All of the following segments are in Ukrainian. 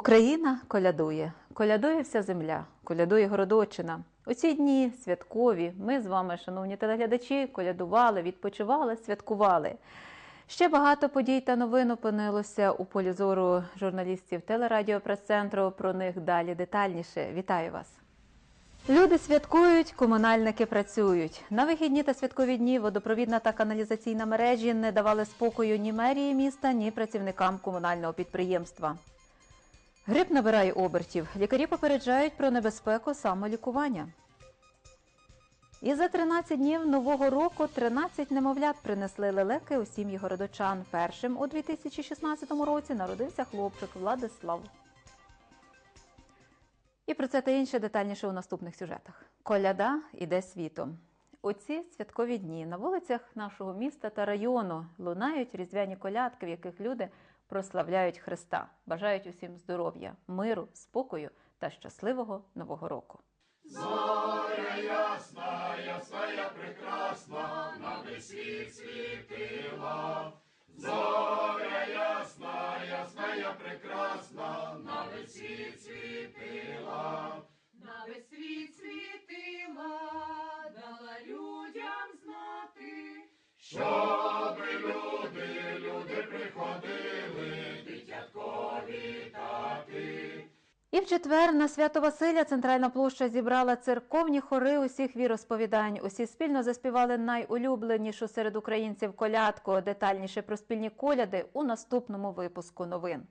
Україна колядує, колядує вся земля, колядує Городочина. У ці дні святкові ми з вами, шановні телеглядачі, колядували, відпочивали, святкували. Ще багато подій та новин опинилося у полі зору журналістів телерадіопрес-центру. Про них далі детальніше. Вітаю вас! Люди святкують, комунальники працюють. На вихідні та святкові дні водопровідна та каналізаційна мережі не давали спокою ні мерії міста, ні працівникам комунального підприємства. Грип набирає обертів. Лікарі попереджають про небезпеку самолікування. І за 13 днів нового року 13 немовлят принесли лелеки у сім'ї городочан. Першим у 2016 році народився хлопчик Владислав. І про це та інше детальніше у наступних сюжетах. Коляда іде світом. У ці святкові дні на вулицях нашого міста та району лунають різдвяні колядки, в яких люди прославляють Христа, бажають усім здоров'я, миру, спокою та щасливого нового року. Зоря ясна, я своя прекрасна, на весіла. Зоря ясна, я свая прекрасна на весіла, На весь світ світила, дала людям знати, щоби люди, люди приходили, дитятко вітати. І в четвер на свято Василя центральна площа зібрала церковні хори усіх віросповідань. Усі спільно заспівали найулюбленішу серед українців колядку. Детальніше про спільні коляди у наступному випуску новин.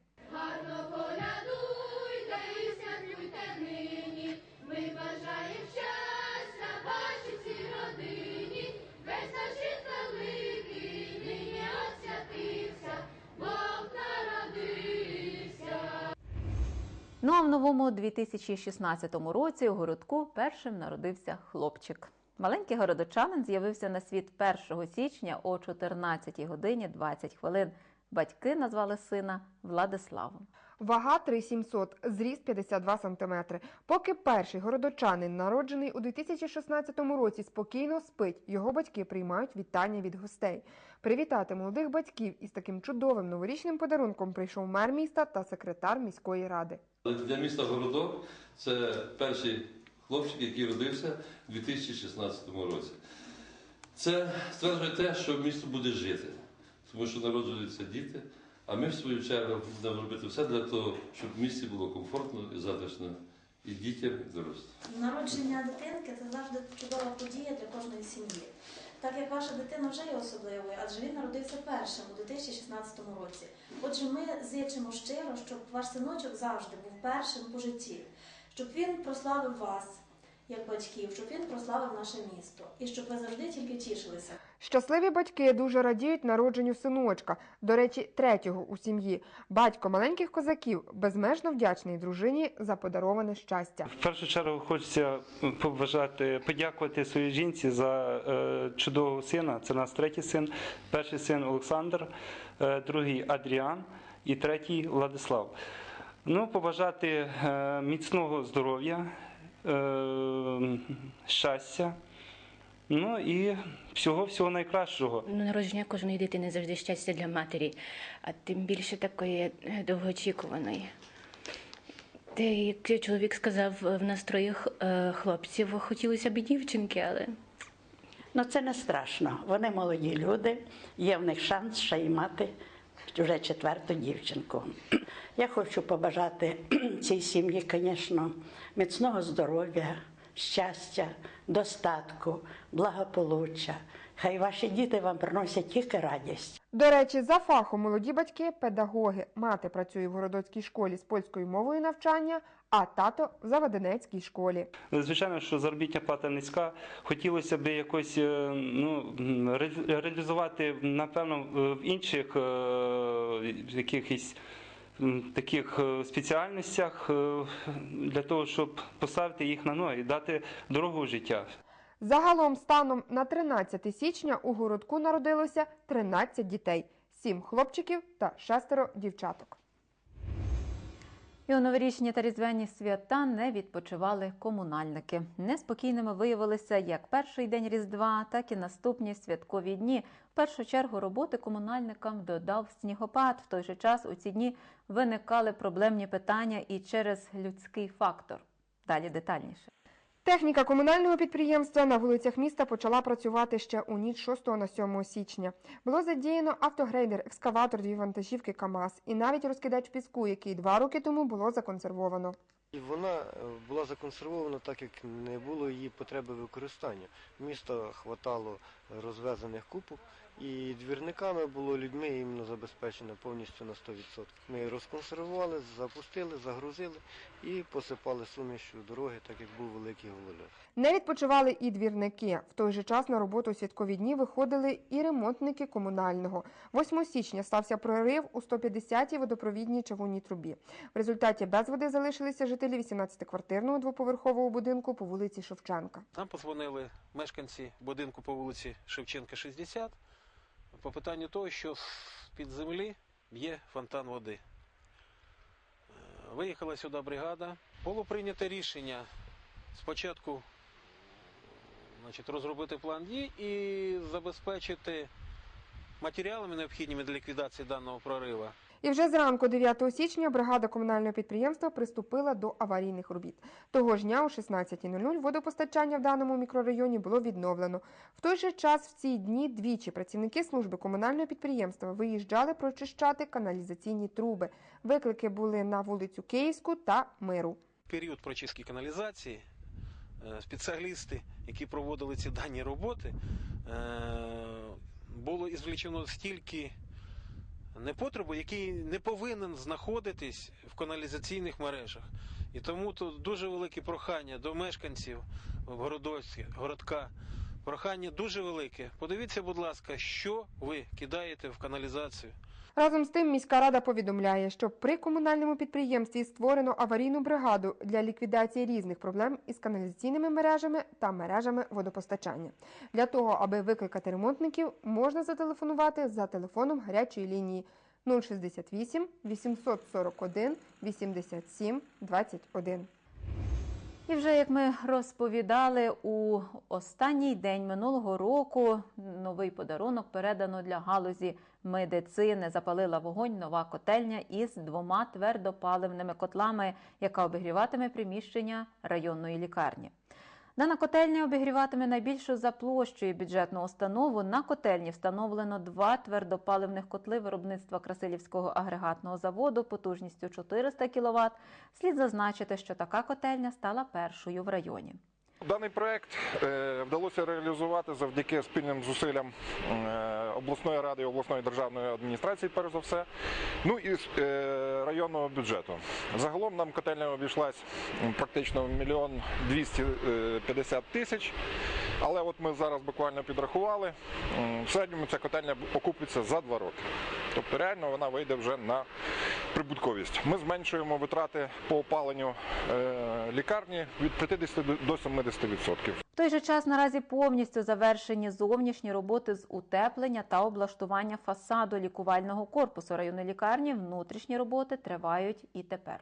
Ну а в новому 2016 році у городку першим народився хлопчик. Маленький городочанин з'явився на світ 1 січня о 14 годині 20 хвилин. Батьки назвали сина Владиславом. Вага 3700, зріст 52 см. Поки перший городочанин, народжений у 2016 році, спокійно спить, його батьки приймають вітання від гостей. Привітати молодих батьків із таким чудовим новорічним подарунком прийшов мер міста та секретар міської ради. Для міста Городок це перший хлопчик, який родився у 2016 році. Це стверджує те, що місто буде жити, тому що народжуються діти, а ми, в свою чергу, будемо робити все для того, щоб в місті було комфортно і затишно і дітям, і дорослим. Народження дитинки це завжди чудова подія для кожної сім'ї. Так як ваша дитина вже є особливою, адже він народився першим у 2016 році. Отже, ми зичимо щиро, щоб ваш синочок завжди був першим по житті, щоб він прославив вас як батьків, щоб він прославив наше місто і щоб ви завжди тільки тішилися. Щасливі батьки дуже радіють народженню синочка, до речі, третього у сім'ї. Батько маленьких козаків безмежно вдячний дружині за подароване щастя. В першу чергу хочеться побажати, подякувати своїй жінці за е, чудового сина. Це наш третій син. Перший син Олександр, е, другий Адріан і третій Владислав. Ну, побажати е, міцного здоров'я, щастя. Ну і всього всього найкращого. Ну, Народження кожної дитини завжди щастя для матері, а тим більше такої е, довгоочікуваної. Те, як чоловік сказав, в настроях е, хлопців хотілося б і дівчинки, але Ну це не страшно. Вони молоді люди, є в них шанс ще й мати вже четверту дівчинку. Я хочу побажати цій сім'ї, звісно, міцного здоров'я, щастя, достатку, благополуччя. Хай ваші діти вам приносять тільки радість. До речі, за фахом молоді батьки педагоги. Мати працює в городоцькій школі з польською мовою навчання, а тато в Заводинецькій школі. Звичайно, що заробітня плата низька. Хотілося б якось е, ну, реалізувати, напевно, в інших е, якихось таких е, спеціальностях е, для того, щоб поставити їх на ноги дати дорогу життя. Загалом, станом на 13 січня у городку народилося 13 дітей, 7 хлопчиків та 6 дівчаток. І у новорічні та різдвяні свята не відпочивали комунальники. Неспокійними виявилися як перший день Різдва, так і наступні святкові дні. В першу чергу роботи комунальникам додав снігопад. В той же час у ці дні виникали проблемні питання і через людський фактор. Далі детальніше. Техніка комунального підприємства на вулицях міста почала працювати ще у ніч 6 на 7 січня. Було задіяно автогрейдер, екскаватор, дві вантажівки КАМАЗ і навіть розкидач піску, який два роки тому було законсервовано. Вона е, була законсервована так, як не було її потреби використання. Місто хватало розвезених купок, і двірниками було людьми іменно забезпечено повністю на 100%. Ми розконсервували, запустили, загрузили і посипали сумішю дороги, так як був великий голольот. Не відпочивали і двірники. В той же час на роботу у святкові дні виходили і ремонтники комунального. 8 січня стався прорив у 150-й водопровідній чавунній трубі. В результаті без води залишилися жителі 18-квартирного двоповерхового будинку по вулиці Шевченка. Нам подзвонили мешканці будинку по вулиці Шевченка, 60, по питанню того, що під землі є фонтан води. Е, Виїхала сюди бригада. Було прийнято рішення спочатку значить, розробити план дій і забезпечити матеріалами необхідними для ліквідації даного прориву. І вже зранку 9 січня бригада комунального підприємства приступила до аварійних робіт. Того ж дня о 16.00 водопостачання в даному мікрорайоні було відновлено. В той же час в ці дні двічі працівники служби комунального підприємства виїжджали прочищати каналізаційні труби. Виклики були на вулицю Київську та Миру. період прочистки каналізації е, спеціалісти, які проводили ці дані роботи, е, було ізвлечено стільки непотребу, який не повинен знаходитись в каналізаційних мережах. І тому тут дуже велике прохання до мешканців городка. Прохання дуже велике. Подивіться, будь ласка, що ви кидаєте в каналізацію. Разом з тим міська рада повідомляє, що при комунальному підприємстві створено аварійну бригаду для ліквідації різних проблем із каналізаційними мережами та мережами водопостачання. Для того, аби викликати ремонтників, можна зателефонувати за телефоном гарячої лінії 068 841 87 21. І вже як ми розповідали, у останній день минулого року новий подарунок передано для галузі медицини. Запалила вогонь нова котельня із двома твердопаливними котлами, яка обігріватиме приміщення районної лікарні. Дана котельня обігріватиме найбільшу за площею бюджетну установу. На котельні встановлено два твердопаливних котли виробництва Красилівського агрегатного заводу потужністю 400 кВт. Слід зазначити, що така котельня стала першою в районі. Даний проект е, вдалося реалізувати завдяки спільним зусиллям е, обласної ради обласної державної адміністрації, перш за все, ну і е, районного бюджету. Загалом нам котельня обійшлась практично мільйон 250 тисяч. Але от ми зараз буквально підрахували. В середньому ця котельня окупиться за два роки. Тобто реально вона вийде вже на прибутковість. Ми зменшуємо витрати по опаленню е, лікарні від 50 до 70%. В той же час наразі повністю завершені зовнішні роботи з утеплення та облаштування фасаду лікувального корпусу районної лікарні. Внутрішні роботи тривають і тепер.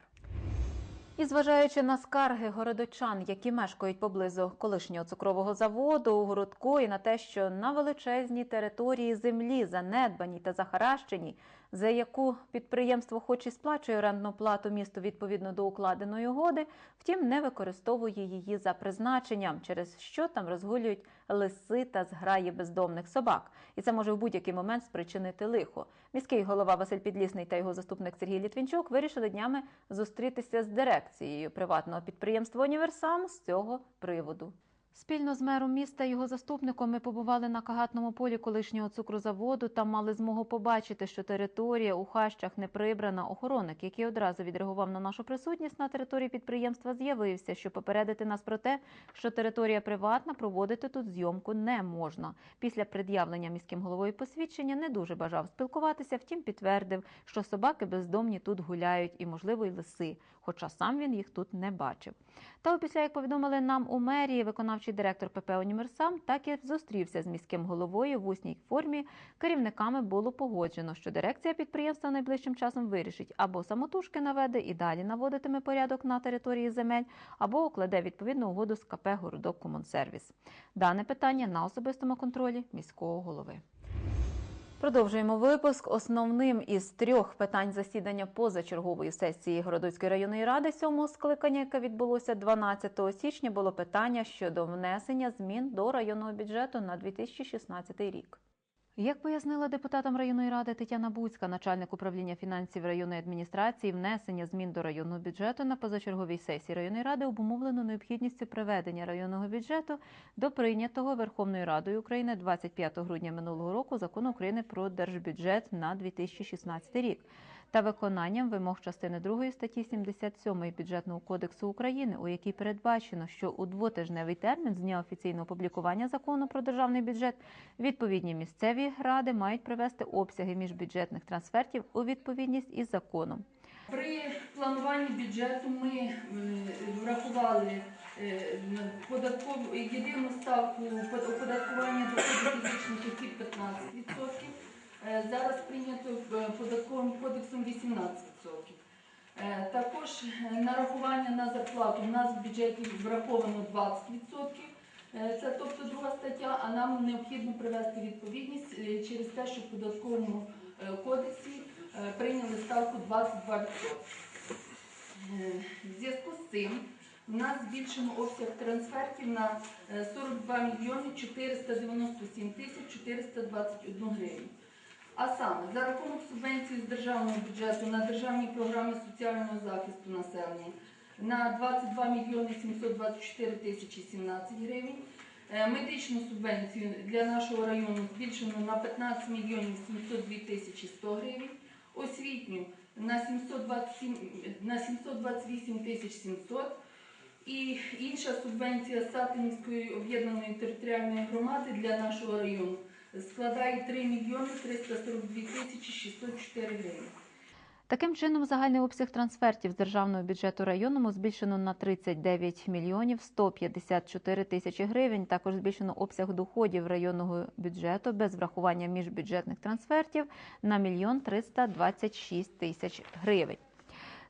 І зважаючи на скарги городочан, які мешкають поблизу колишнього цукрового заводу у городку, і на те, що на величезній території землі занедбаній та захаращеній, за яку підприємство хоч і сплачує орендну плату місту відповідно до укладеної угоди, втім не використовує її за призначенням, через що там розгулюють лиси та зграї бездомних собак. І це може в будь-який момент спричинити лихо. Міський голова Василь Підлісний та його заступник Сергій Літвінчук вирішили днями зустрітися з дирекцією приватного підприємства Універсам з цього приводу. Спільно з мером міста і його заступником ми побували на кагатному полі колишнього цукрозаводу та мали змогу побачити, що територія у хащах не прибрана. Охоронник, який одразу відреагував на нашу присутність на території підприємства, з'явився, щоб попередити нас про те, що територія приватна, проводити тут зйомку не можна. Після пред'явлення міським головою посвідчення не дуже бажав спілкуватися, втім підтвердив, що собаки бездомні тут гуляють і, можливо, й лиси. Хоча сам він їх тут не бачив. Та опісля, як повідомили нам у мерії, виконавчий директор ПП Універсам так і зустрівся з міським головою в усній формі. Керівниками було погоджено, що дирекція підприємства найближчим часом вирішить або самотужки наведе і далі наводитиме порядок на території земель, або укладе відповідну угоду з КП Городок Комунсервіс. Дане питання на особистому контролі міського голови. Продовжуємо випуск. Основним із трьох питань засідання позачергової сесії Городоцької районної ради сьомого скликання, яке відбулося 12 січня, було питання щодо внесення змін до районного бюджету на 2016 рік. Як пояснила депутатам районної ради Тетяна Буцька, начальник управління фінансів районної адміністрації, внесення змін до районного бюджету на позачерговій сесії районної ради обумовлено необхідністю приведення районного бюджету до прийнятого Верховною Радою України 25 грудня минулого року закону України про держбюджет на 2016 рік та виконанням вимог частини 2 статті 77 бюджетного кодексу України, у якій передбачено, що у двотижневий термін з дня офіційного опублікування закону про державний бюджет відповідні місцеві ради мають привести обсяги міжбюджетних трансфертів у відповідність із законом. При плануванні бюджету ми е, врахували е, податкову єдину ставку под- оподаткування доходів фізичних осіб 15%. Е, Зараз прийнято податковим кодексом 18%. Е, Також е, нарахування на зарплату у нас в бюджеті враховано 20%. Е, Це тобто друга стаття, а нам необхідно привести відповідність через те, що в податковому кодексі прийняли ставку 22%. Е, В зв'язку з цим в нас збільшено обсяг трансфертів на е, 42 мільйони 497 тисяч 421 гривень. А саме за рахунок субвенції з державного бюджету на державні програми соціального захисту населення на 22 мільйони 724 тисячі 17 гривень. Е, Медичну субвенцію для нашого району збільшено на 15 мільйонів 702 тисячі 100 гривень. Освітню на 727, на 728 тисяч 700 і інша субвенція Сатинівської об'єднаної територіальної громади для нашого району складає 3 мільйони 342 тисячі 604 гривень. Таким чином, загальний обсяг трансфертів з державного бюджету районному збільшено на 39 мільйонів 154 тисячі гривень. Також збільшено обсяг доходів районного бюджету без врахування міжбюджетних трансфертів на мільйон 326 тисяч гривень.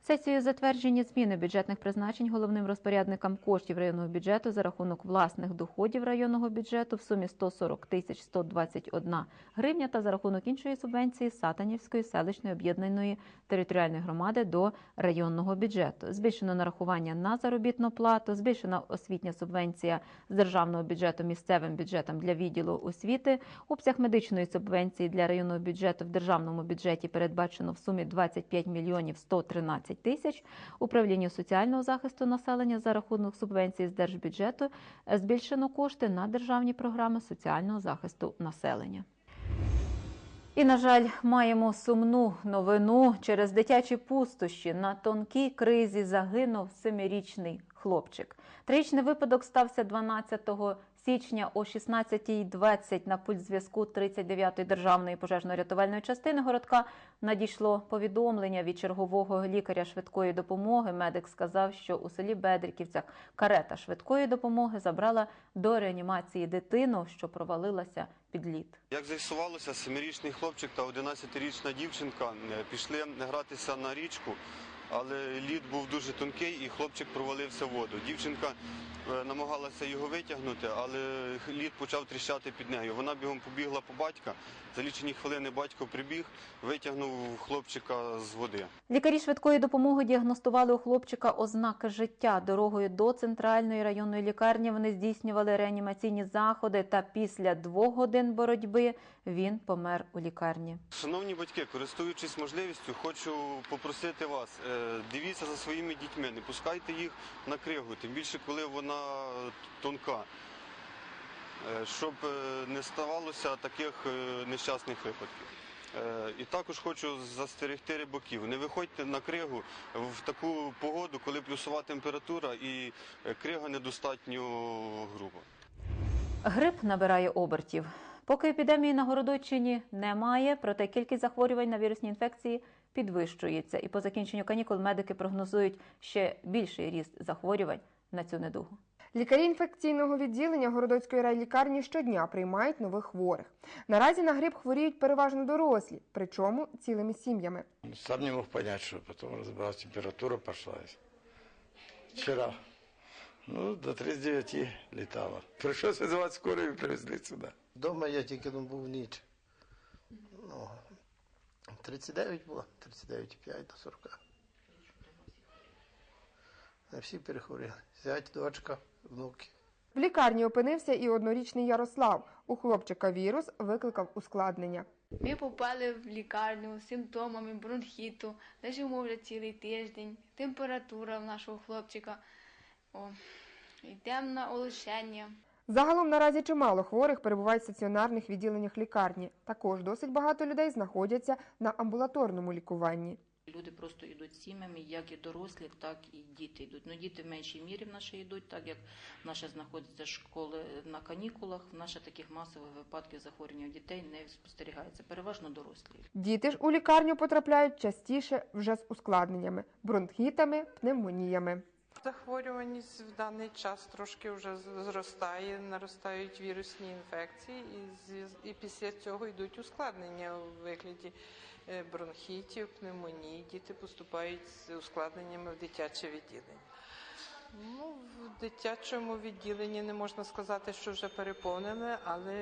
Сесією затверджені зміни бюджетних призначень головним розпорядникам коштів районного бюджету за рахунок власних доходів районного бюджету в сумі 140 тисяч 121 гривня та за рахунок іншої субвенції Сатанівської селищної об'єднаної територіальної громади до районного бюджету. Збільшено нарахування на заробітну плату, збільшена освітня субвенція з державного бюджету місцевим бюджетам для відділу освіти. Обсяг медичної субвенції для районного бюджету в державному бюджеті передбачено в сумі 25 мільйонів 113 тисяч. Управлінню соціального захисту населення за рахунок субвенції з держбюджету збільшено кошти на державні програми соціального захисту населення. І, на жаль, маємо сумну новину. Через дитячі пустощі на тонкій кризі загинув семирічний хлопчик. Трагічний випадок стався 12 січня о 16.20 на пульт зв'язку 39-ї державної пожежно-рятувальної частини городка надійшло повідомлення від чергового лікаря швидкої допомоги. Медик сказав, що у селі Бедриківцях карета швидкої допомоги забрала до реанімації дитину, що провалилася під лід. Як з'ясувалося, семирічний хлопчик та 11-річна дівчинка е, пішли гратися на річку, але лід був дуже тонкий і хлопчик провалився в воду. Дівчинка е, намагалася його витягнути, але лід почав тріщати під нею. Вона бігом побігла по батька. За лічені хвилини батько прибіг, витягнув хлопчика з води. Лікарі швидкої допомоги діагностували у хлопчика ознаки життя. Дорогою до центральної районної лікарні вони здійснювали реанімаційні заходи. Та після двох годин боротьби він помер у лікарні. Шановні батьки, користуючись можливістю, хочу попросити вас, е, дивіться за своїми дітьми, не пускайте їх на кригу, тим більше коли вона тонка, Е, щоб е, не ставалося таких е, нещасних випадків. І також хочу застерегти рибаків. Не виходьте на кригу в таку погоду, коли плюсова температура і крига недостатньо груба. Грип набирає обертів. Поки епідемії на Городоччині немає, проте кількість захворювань на вірусні інфекції підвищується, і по закінченню канікул медики прогнозують ще більший ріст захворювань на цю недугу. Лікарі інфекційного відділення Городоцької райлікарні щодня приймають нових хворих. Наразі на грип хворіють переважно дорослі, причому цілими сім'ями. Сам не мог понять, что потом разобралась, температура пошла. Вчера, ну, до 39 летала. Пришлось вызывать скорую и привезли сюда. Дома я тільки ну, був ніч. Ну, 39 було, 39,5 до 40. Не всі перехворіли. Зять, дочка, внуки. В лікарні опинився і однорічний Ярослав. У хлопчика вірус викликав ускладнення. Ми попали в лікарню з симптомами бронхіту, лежимо вже цілий тиждень, температура в нашого хлопчика, О, йдемо на олишення. Загалом наразі чимало хворих перебувають в стаціонарних відділеннях лікарні. Також досить багато людей знаходяться на амбулаторному лікуванні. Люди просто йдуть сім'ями, як і дорослі, так і діти йдуть. Ну, діти в меншій мірі в наші йдуть, так як в наші знаходяться школи на канікулах. В наші таких масових випадків захворювання у дітей не спостерігається. Переважно дорослі. Діти ж у лікарню потрапляють частіше вже з ускладненнями бронхітами, пневмоніями. Захворюваність в даний час трошки вже зростає, наростають вірусні інфекції, і, і після цього йдуть ускладнення у вигляді е, бронхітів, пневмонії. Діти поступають з ускладненнями в дитяче відділення. Ну, в дитячому відділенні не можна сказати, що вже переповнене, але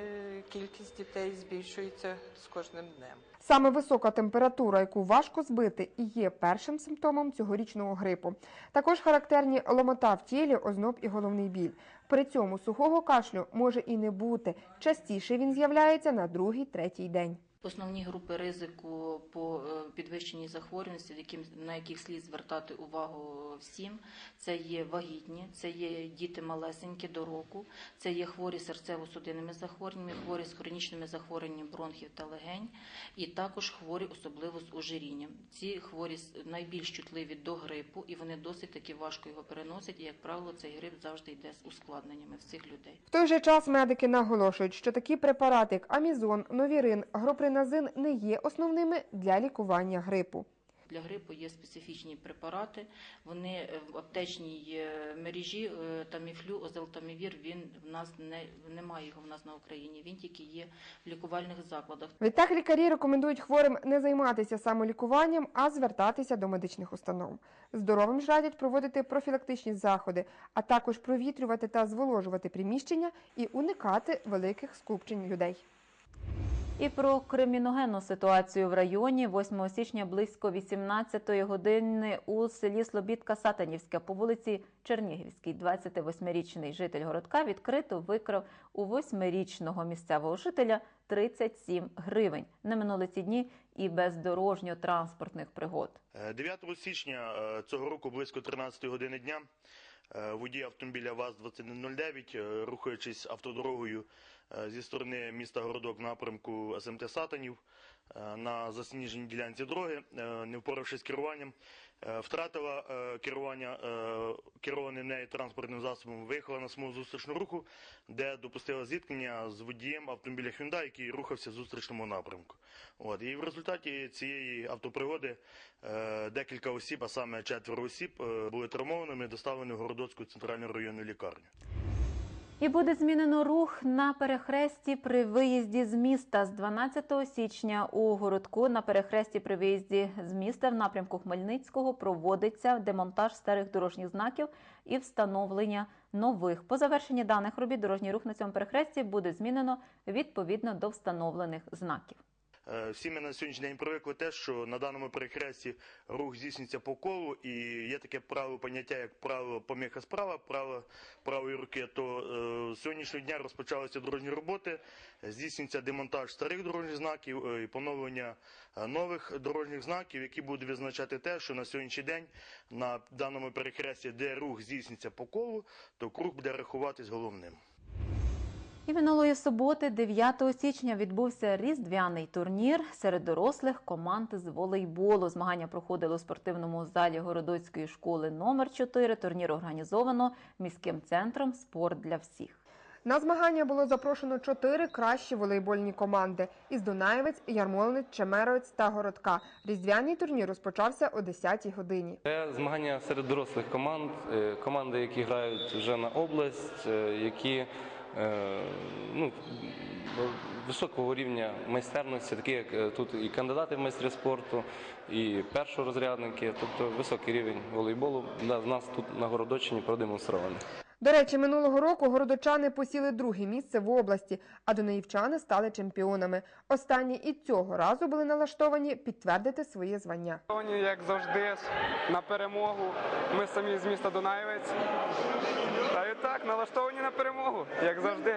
кількість дітей збільшується з кожним днем. Саме висока температура, яку важко збити, і є першим симптомом цьогорічного грипу. Також характерні ломота в тілі, озноб і головний біль. При цьому сухого кашлю може і не бути. Частіше він з'являється на другий-третій день. Основні групи ризику по е, підвищеній захворюваності, на яких слід звертати увагу всім, це є вагітні, це є діти малесенькі до року, це є хворі серцево-судинними захворюваннями, хворі з хронічними захворюваннями бронхів та легень, і також хворі, особливо з ожирінням. Ці хворі найбільш чутливі до грипу, і вони досить таки важко його переносять. І як правило, цей грип завжди йде з ускладненнями в цих людей. В той же час медики наголошують, що такі препарати, як амізон, новірин, гроприназин не є основними для лікування грипу. Для грипу є специфічні препарати. Вони е, в аптечній е, мережі е, таміфлю, озелтамівір. Він в нас не немає його в нас на Україні. Він тільки є в лікувальних закладах. Відтак лікарі рекомендують хворим не займатися самолікуванням, а звертатися до медичних установ. Здоровим ж радять проводити профілактичні заходи, а також провітрювати та зволожувати приміщення і уникати великих скупчень людей. І про криміногенну ситуацію в районі 8 січня близько 18 години у селі Слобідка Сатанівська по вулиці Чернігівській 28-річний житель городка відкрито викрав у 8-річного місцевого жителя 37 гривень. Не минули ці дні і без дорожньо-транспортних пригод. Е, 9 січня е, цього року близько 13 години дня е, водій автомобіля ВАЗ-2109, е, рухаючись автодорогою е, зі сторони міста Городок в напрямку СМТ Сатанів е, на засніженій ділянці дороги, е, не впоравшись з керуванням, е, втратила е, керування е, керованим нею транспортним засобом, виїхала на смугу зустрічного руху, де допустила зіткнення з водієм автомобіля Hyundai, який рухався в зустрічному напрямку. От і в результаті цієї автопригоди е, декілька осіб, а саме четверо осіб, е, були травмованими, доставлені в Городоцьку центральну районну лікарню. І буде змінено рух на перехресті при виїзді з міста з 12 січня у городку на перехресті при виїзді з міста в напрямку Хмельницького проводиться демонтаж старих дорожніх знаків і встановлення нових. По завершенні даних робіт дорожній рух на цьому перехресті буде змінено відповідно до встановлених знаків. Е, Всі ми на сьогоднішній день привикли те, що на даному перехресті рух здійснюється по колу, і є таке правило поняття, як правило поміха справа, право правої руки. То е, з сьогоднішнього дня розпочалися дорожні роботи, здійснюється демонтаж старих дорожніх знаків е, і поновлення нових дорожніх знаків, які будуть визначати те, що на сьогоднішній день на даному перехресті, де рух здійснюється по колу, то круг буде рахуватись головним. І минулої суботи, 9 січня, відбувся різдвяний турнір серед дорослих команд з волейболу. Змагання проходили у спортивному залі Городоцької школи номер 4 Турнір організовано міським центром Спорт для всіх. На змагання було запрошено чотири кращі волейбольні команди із Дунаєвець, Ярмолинець, Чемеровець та Городка. Різдвяний турнір розпочався о 10-й годині. Це змагання серед дорослих команд, е, команди, які грають вже на область, е, які ну, високого рівня майстерності, такі як е, тут і кандидати в майстри спорту, і першорозрядники, тобто високий рівень волейболу в нас тут на Городочині продемонстрований. До речі, минулого року городочани посіли друге місце в області, а донаївчани стали чемпіонами. Останні і цього разу були налаштовані підтвердити своє звання. Як завжди, на перемогу. Ми самі з міста Дунаєвець. Та і так, налаштовані на перемогу, як завжди.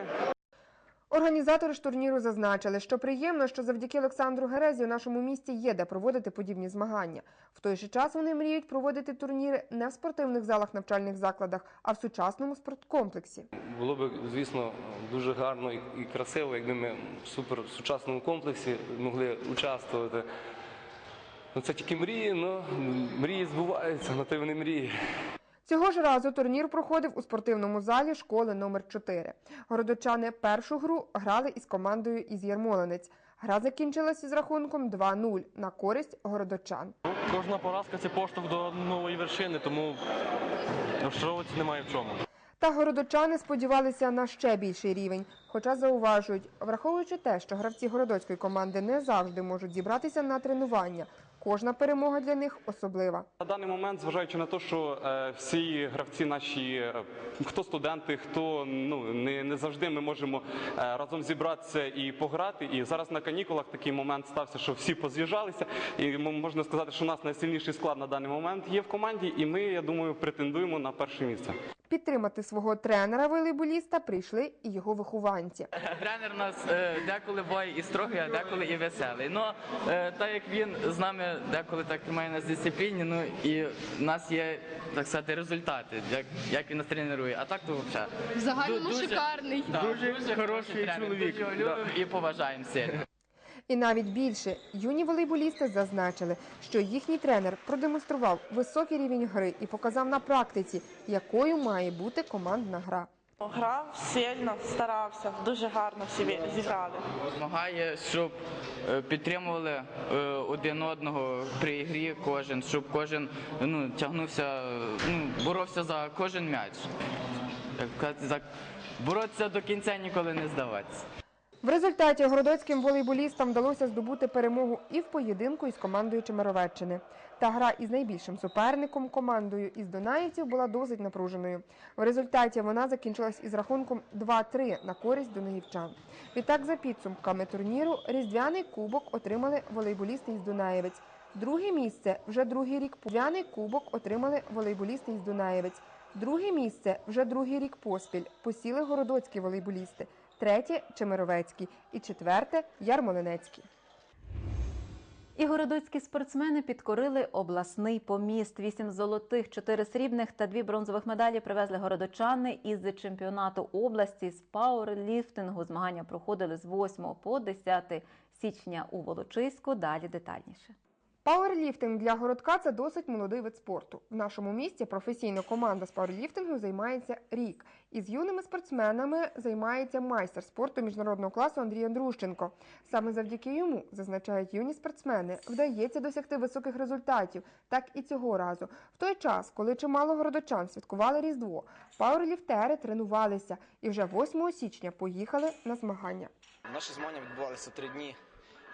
Організатори ж турніру зазначили, що приємно, що завдяки Олександру Герезі у нашому місті є де проводити подібні змагання. В той же час вони мріють проводити турніри не в спортивних залах навчальних закладах, а в сучасному спорткомплексі. Було б, звісно, дуже гарно і красиво, якби ми в суперсучасному комплексі могли участвувати. Ну, це тільки мрії, але мрії збуваються, на те вони мрії. Цього ж разу турнір проходив у спортивному залі школи номер 4 Городочани першу гру грали із командою із Ярмолинець. Гра закінчилась із рахунком 2-0 на користь городочан. Кожна поразка це поштовх до нової вершини, тому розчаровуватися немає в чому. Та городочани сподівалися на ще більший рівень. Хоча зауважують, враховуючи те, що гравці городоцької команди не завжди можуть зібратися на тренування, кожна перемога для них особлива. На даний момент, зважаючи на те, що е, всі гравці наші, е, хто студенти, хто ну не, не завжди ми можемо е, разом зібратися і пограти. І зараз на канікулах такий момент стався, що всі поз'їжджалися. І можна сказати, що у нас найсильніший склад на даний момент є в команді, і ми, я думаю, претендуємо на перше місце. Підтримати свого тренера волейболіста прийшли і його вихованці. Тренер у нас е, деколи буває і строгий, а деколи і веселий. Ну е, так як він з нами деколи так тримає нас в дисципліні, ну і в нас є так сказати результати, як, як він нас тренує. А так то взагалі. В загальному шикарний. Дуже, хороший чоловік. Дуже його любимо і поважаємо сильно. І навіть більше юні волейболісти зазначили, що їхній тренер продемонстрував високий рівень гри і показав на практиці, якою має бути командна гра. Грав сильно, старався, дуже гарно всі зіграли. Допомагає, щоб е, підтримували е, один одного при грі кожен, щоб кожен ну, тягнувся, ну, боровся за кожен м'яч. Боротися до кінця ніколи не здаватися. В результаті городоцьким волейболістам вдалося здобути перемогу і в поєдинку із командою Чемеровеччини. Та гра із найбільшим суперником командою із Донаївців була досить напруженою. В результаті вона закінчилась із рахунком 2-3 на користь донаївчан. Відтак, за підсумками турніру, різдвяний кубок отримали волейболісти із Дунаєвець. Друге місце вже другий рік різдвяний кубок отримали волейболісти із Дунаєвець. Друге місце вже другий рік поспіль посіли городоцькі волейболісти. Третє Чемеровецький і четверте Ярмолинецький. І городоцькі спортсмени підкорили обласний поміст. Вісім золотих, чотири срібних та дві бронзових медалі привезли городочани із чемпіонату області з пауерліфтингу. Змагання проходили з 8 по 10 січня у Волочиську. Далі детальніше. Пауерліфтинг для городка це досить молодий вид спорту. В нашому місті професійна команда з пауерліфтингу займається рік. Із юними спортсменами займається майстер спорту міжнародного класу Андрій Андрущенко. Саме завдяки йому, зазначають юні спортсмени, вдається досягти високих результатів. Так і цього разу. В той час, коли чимало городочан святкували Різдво, пауерліфтери тренувалися і вже 8 січня поїхали на змагання. Наші змагання відбувалися три дні.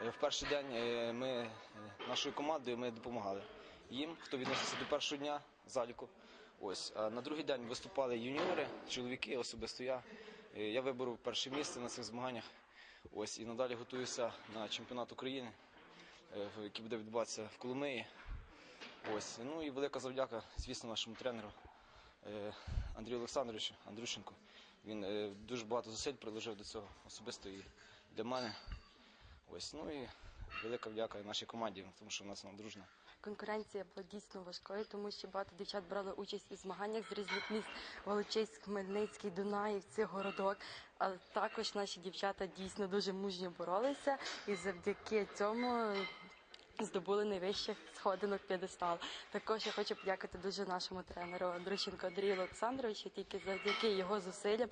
Е, В перший день е, ми е, нашою командою ми допомагали їм, хто відносився до першого дня заліку. Ось а на другий день виступали юніори, чоловіки, особисто я. Я виборов перше місце на цих змаганнях. Ось і надалі готуюся на чемпіонат України, який буде відбуватися в Коломиї. Ось ну і велика завдяка, звісно, нашому тренеру Андрію Олександровичу Андрющенку. Він дуже багато зусиль приложив до цього особисто і для мене. Ось, ну і велика вдяка нашій команді, тому що в нас вона дружна. Конкуренція була дійсно важкою, тому що багато дівчат брали участь у змаганнях з різних міст Волочиськ, Хмельницький, Дунаївці, Городок. А також наші дівчата дійсно дуже мужньо боролися і завдяки цьому здобули найвищих сходинок п'єдестал. Також я хочу подякувати дуже нашому тренеру Андрущенко Андрію Олександровичу. Тільки завдяки його зусиллям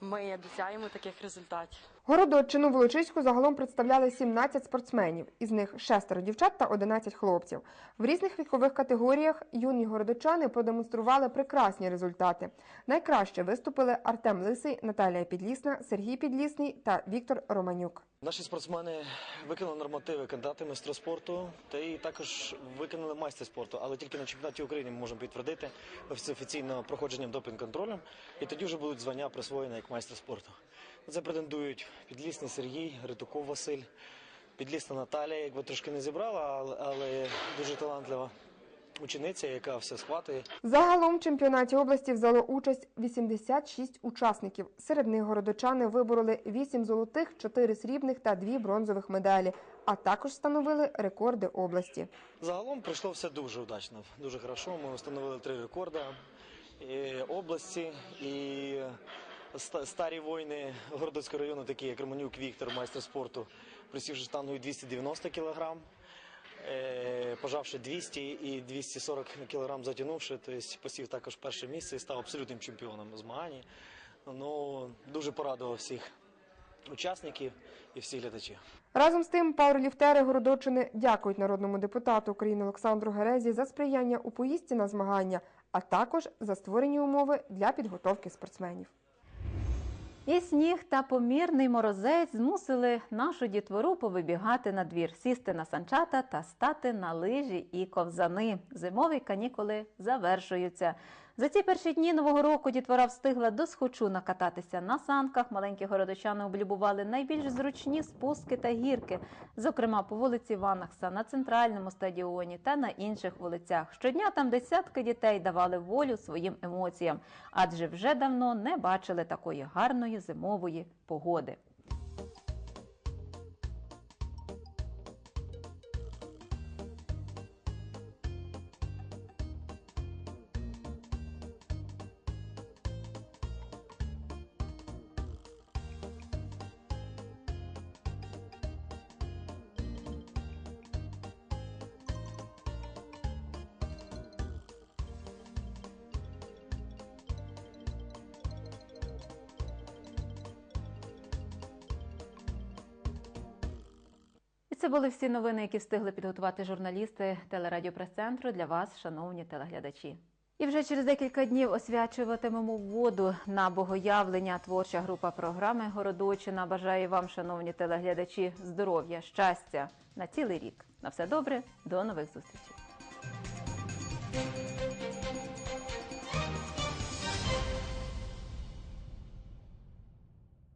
ми досягаємо таких результатів. Городоччину Волочиську загалом представляли 17 спортсменів, із них шестеро дівчат та 11 хлопців. В різних вікових категоріях юні городочани продемонстрували прекрасні результати. Найкраще виступили Артем Лисий, Наталія Підлісна, Сергій Підлісний та Віктор Романюк. Наші спортсмени виконали нормативи кандидати майстра спорту та і також виконали майстер спорту, але тільки на чемпіонаті України ми можемо підтвердити офіці- офіційно проходженням допінг-контролем, і тоді вже будуть звання присвоєні як майстер спорту. Це претендують Підлісний Сергій, Ритуков Василь, Підлісна Наталія, якби трошки не зібрала, але, але дуже талантлива учениця, яка все схватує. Загалом в чемпіонаті області взяло участь 86 учасників. Серед них городочани вибороли 8 золотих, 4 срібних та 2 бронзових медалі, а також встановили рекорди області. Загалом пройшло все дуже удачно, дуже хорошо. Ми встановили три рекорди і області і старі воїни Городоцького району, такі як Романюк Віктор, майстер спорту, присівши штангою 290 кг, е, пожавши 200 і 240 кг затягнувши, тобто посів також перше місце і став абсолютним чемпіоном у змаганні. Ну, дуже порадував всіх учасників і всіх глядачів. Разом з тим, пауерліфтери Городочини дякують народному депутату України Олександру Герезі за сприяння у поїздці на змагання, а також за створені умови для підготовки спортсменів. І сніг та помірний морозець змусили нашу дітвору повибігати на двір, сісти на санчата та стати на лижі і ковзани. Зимові канікули завершуються. За ці перші дні нового року дітвора встигла досхочу накататися на санках. Маленькі городочани облюбували найбільш зручні спуски та гірки, зокрема по вулиці Ванахса, на центральному стадіоні та на інших вулицях. Щодня там десятки дітей давали волю своїм емоціям, адже вже давно не бачили такої гарної зимової погоди. Це були всі новини, які встигли підготувати журналісти телерадіопрес-центру для вас, шановні телеглядачі. І вже через декілька днів освячуватимемо воду на богоявлення. Творча група програми Городочина бажає вам, шановні телеглядачі, здоров'я, щастя на цілий рік. На все добре, до нових зустрічей.